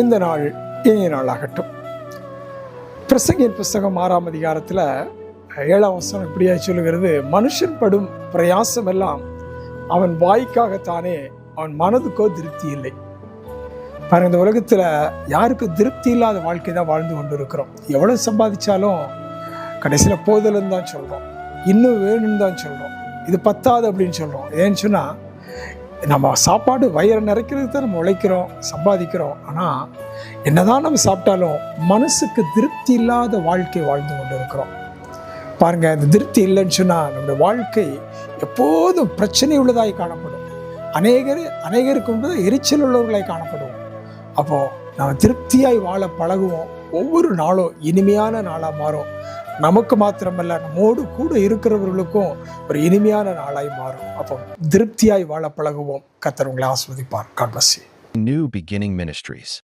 இந்த நாள் இனிய நாளாகட்டும். பிரசங்கின் புஸ்தகம் ஆறாம் அதிகாரத்தில் ஏழாம் வசனம் இப்படியா சொல்லுகிறது மனுஷன் படும் பிரயாசம் எல்லாம் அவன் வாய்க்காகத்தானே அவன் மனதுக்கோ திருப்தி இல்லை. பாருங்க இந்த உலகத்தில் யாருக்கு திருப்தி இல்லாத வாழ்க்கை தான் வாழ்ந்து கொண்டு இருக்கிறோம் எவ்வளோ சம்பாதிச்சாலும் கடைசியில் போதலன்னு தான் சொல்கிறோம் இன்னும் வேணும்னு தான் சொல்கிறோம் இது பத்தாது அப்படின்னு சொல்கிறோம் ஏன்னு சொன்னால் நம்ம சாப்பாடு வயிறு நிறைக்கிறது தான் நம்ம உழைக்கிறோம் சம்பாதிக்கிறோம். ஆனால் என்னதான் நம்ம சாப்பிட்டாலும் மனசுக்கு திருப்தி இல்லாத வாழ்க்கை வாழ்ந்து கொண்டு இருக்கிறோம் பாருங்கள் இந்த திருப்தி இல்லைன்னு சொன்னால் நம்முடைய வாழ்க்கை எப்போதும் பிரச்சனை உள்ளதாய் காணப்படும். அநேகர் அநேகருக்கு வந்து எரிச்சல் உள்ளவர்களாய் காணப்படும். அப்போது நம்ம திருப்தியாய் வாழ பழகுவோம். ஒவ்வொரு நாளும் இனிமையான நாளாக மாறும் நமக்கு மாத்திரமல்ல நம்மோடு கூட இருக்கிறவர்களுக்கும் ஒரு இனிமையான நாளாய் மாறும் அப்போ திருப்தியாய் வாழ பழகுவோம் கத்தர் உங்களை ஆஸ்வதிப்பார் God bless you. New Beginning Ministries.